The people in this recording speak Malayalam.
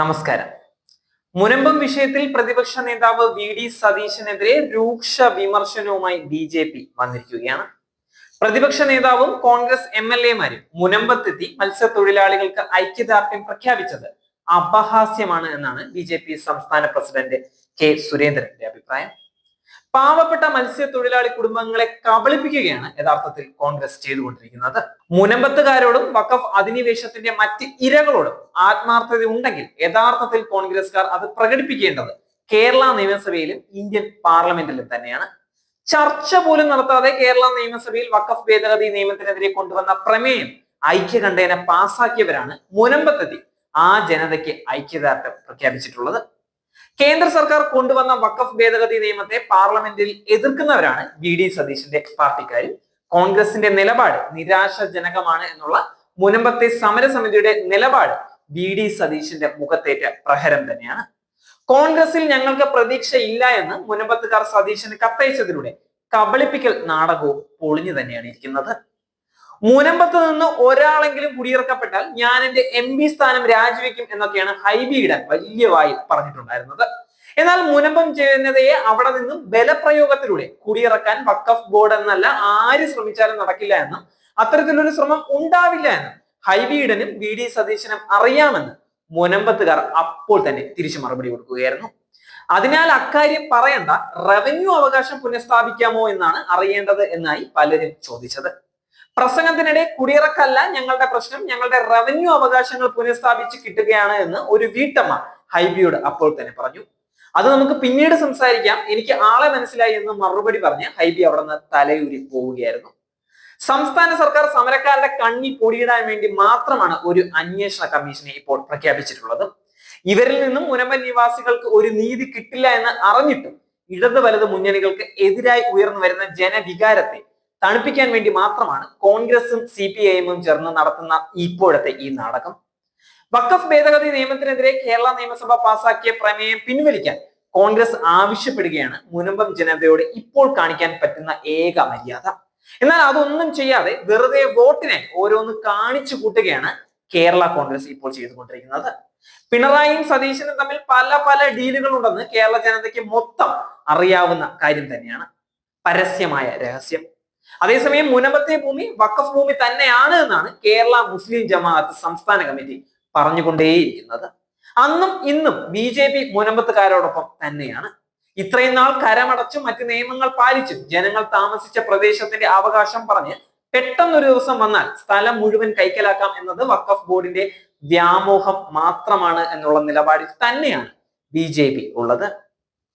നമസ്കാരം. മുനമ്പം വിഷയത്തിൽ പ്രതിപക്ഷ നേതാവ് വി ഡി സതീശനെതിരെ രൂക്ഷ വിമർശനവുമായി ബി ജെ പി വന്നിരിക്കുകയാണ്. പ്രതിപക്ഷ നേതാവും കോൺഗ്രസ് എം എൽ എമാരും മുനമ്പത്തെത്തി മത്സ്യത്തൊഴിലാളികൾക്ക് ഐക്യദാർഢ്യം പ്രഖ്യാപിച്ചത് അപഹാസ്യമാണ് എന്നാണ് ബി സംസ്ഥാന പ്രസിഡന്റ് കെ സുരേന്ദ്രന്റെ അഭിപ്രായം. പാവപ്പെട്ട മത്സ്യത്തൊഴിലാളി കുടുംബങ്ങളെ കബളിപ്പിക്കുകയാണ് യഥാർത്ഥത്തിൽ കോൺഗ്രസ് ചെയ്തുകൊണ്ടിരിക്കുന്നത്. മുനമ്പത്തുകാരോടും വഖഫ് അധിനിവേശത്തിന്റെ മറ്റ് ഇരകളോടും ആത്മാർത്ഥത ഉണ്ടെങ്കിൽ യഥാർത്ഥത്തിൽ കോൺഗ്രസ്കാർ അത് പ്രകടിപ്പിക്കേണ്ടത് കേരള നിയമസഭയിലും ഇന്ത്യൻ പാർലമെന്റിലും തന്നെയാണ്. ചർച്ച പോലും നടത്താതെ കേരള നിയമസഭയിൽ വഖഫ് ഭേദഗതി നിയമത്തിനെതിരെ കൊണ്ടുവന്ന പ്രമേയം ഐക്യകണ്ഠേന പാസാക്കിയവരാണ് മുനമ്പത്തെത്തി ആ ജനതയ്ക്ക് ഐക്യദാർഢ്യം പ്രഖ്യാപിച്ചിട്ടുള്ളത്. കേന്ദ്ര സർക്കാർ കൊണ്ടുവന്ന വഖഫ് ഭേദഗതി നിയമത്തെ പാർലമെന്റിൽ എതിർക്കുന്നവരാണ് വി ഡി സതീശന്റെ പാർട്ടിക്കാർ കോൺഗ്രസിന്റെ നിലപാട് നിരാശാജനകമാണ് എന്നുള്ള മുനമ്പത്തെ സമരസമിതിയുടെ നിലപാട് വി ഡി സതീശന്റെ മുഖത്തേറ്റ പ്രഹരം തന്നെയാണ്. കോൺഗ്രസിൽ ഞങ്ങൾക്ക് പ്രതീക്ഷയില്ല എന്ന് മുനമ്പത്തുകാർ സതീശന് കത്തയച്ചതിലൂടെ കബളിപ്പിക്കൽ നാടകവും പൊളിഞ്ഞു തന്നെയാണ് ഇരിക്കുന്നത്. മുനമ്പത്ത് നിന്ന് ഒരാളെങ്കിലും കുടിയിറക്കപ്പെട്ടാൽ ഞാൻ എന്റെ എം പി സ്ഥാനം രാജിവെക്കും എന്നൊക്കെയാണ് ഹൈബിയിടാൻ വലിയ വായിൽ പറഞ്ഞിട്ടുണ്ടായിരുന്നത്. എന്നാൽ മുനമ്പം ചെയ്യുന്നതയെ അവിടെ നിന്നും ബലപ്രയോഗത്തിലൂടെ കുടിയിറക്കാൻ വക്കഫ് ബോർഡ് എന്നല്ല ആര് ശ്രമിച്ചാലും നടക്കില്ല എന്നും അത്തരത്തിലൊരു ശ്രമം ഉണ്ടാവില്ല എന്നും ഹൈബീഡനും വി ഡി സതീശനും അറിയാമെന്ന് മുനമ്പത്തുകാർ അപ്പോൾ തന്നെ തിരിച്ചു മറുപടി കൊടുക്കുകയായിരുന്നു. അതിനാൽ അക്കാര്യം പറയണ്ട റവന്യൂ അവകാശം പുനഃസ്ഥാപിക്കാമോ എന്നാണ് അറിയേണ്ടത് എന്നായി പലരും ചോദിച്ചത്. പ്രസംഗത്തിനിടെ കുടിയിറക്കല്ല ഞങ്ങളുടെ പ്രശ്നം ഞങ്ങളുടെ റവന്യൂ അവകാശങ്ങൾ പുനഃസ്ഥാപിച്ച് കിട്ടുകയാണ് എന്ന് ഒരു വീട്ടമ്മ ഹൈബിയോട് അപ്പോൾ തന്നെ പറഞ്ഞു. അത് നമുക്ക് പിന്നീട് സംസാരിക്കാം. എനിക്ക് ആളെ മനസ്സിലായി എന്ന് മറുപടി പറഞ്ഞ് ഹൈബി അവിടെ നിന്ന് തലയൂരി പോവുകയായിരുന്നു. സംസ്ഥാന സർക്കാർ സമരക്കാരുടെ കണ്ണി പൊടിയിടാൻ വേണ്ടി മാത്രമാണ് ഒരു അന്വേഷണ കമ്മീഷനെ ഇപ്പോൾ പ്രഖ്യാപിച്ചിട്ടുള്ളത്. ഇവരിൽ നിന്നും മുനമ്പൻ നിവാസികൾക്ക് ഒരു നീതി കിട്ടില്ല എന്ന് അറിഞ്ഞിട്ടും ഇടത് വലത് മുന്നണികൾക്ക് എതിരായി ഉയർന്നു വരുന്ന ജനവികാരത്തെ തണുപ്പിക്കാൻ വേണ്ടി മാത്രമാണ് കോൺഗ്രസും സി പി ഐ എമ്മും ചേർന്ന് നടത്തുന്ന ഇപ്പോഴത്തെ ഈ നാടകം. വക്കഫ് ഭേദഗതി നിയമത്തിനെതിരെ കേരള നിയമസഭ പാസാക്കിയ പ്രമേയം പിൻവലിക്കാൻ കോൺഗ്രസ് ആവശ്യപ്പെടുകയാണ്. മുനമ്പം ജനതയോട് ഇപ്പോൾ കാണിക്കാൻ പറ്റുന്ന ഏക മര്യാദ. എന്നാൽ അതൊന്നും ചെയ്യാതെ വെറുതെ വോട്ടിനെ ഓരോന്ന് കാണിച്ചു കൂട്ടുകയാണ് കേരള കോൺഗ്രസ് ഇപ്പോൾ ചെയ്തുകൊണ്ടിരിക്കുന്നത്. പിണറായിയും സതീശനും തമ്മിൽ പല പല ഡീലുകൾ ഉണ്ടെന്ന് കേരള ജനതയ്ക്ക് മൊത്തം അറിയാവുന്ന കാര്യം തന്നെയാണ്. പരസ്യമായ രഹസ്യം. അതേസമയം മുനമ്പത്തെ ഭൂമി വഖഫ് ഭൂമി തന്നെയാണ് എന്നാണ് കേരള മുസ്ലിം ജമാഅത്ത് സംസ്ഥാന കമ്മിറ്റി പറഞ്ഞുകൊണ്ടേയിരിക്കുന്നത്. അന്നും ഇന്നും ബി ജെ പി മുനമ്പത്തുകാരോടൊപ്പം തന്നെയാണ്. ഇത്രയും നാൾ കരമടച്ചും മറ്റ് നിയമങ്ങൾ പാലിച്ചും ജനങ്ങൾ താമസിച്ച പ്രദേശത്തിന്റെ അവകാശം പറഞ്ഞ് പെട്ടെന്നൊരു ദിവസം വന്നാൽ സ്ഥലം മുഴുവൻ കൈക്കലാക്കാം എന്നത് വഖഫ് ബോർഡിന്റെ വ്യാമോഹം മാത്രമാണ് എന്നുള്ള നിലപാടിൽ തന്നെയാണ് ബി ഉള്ളത്.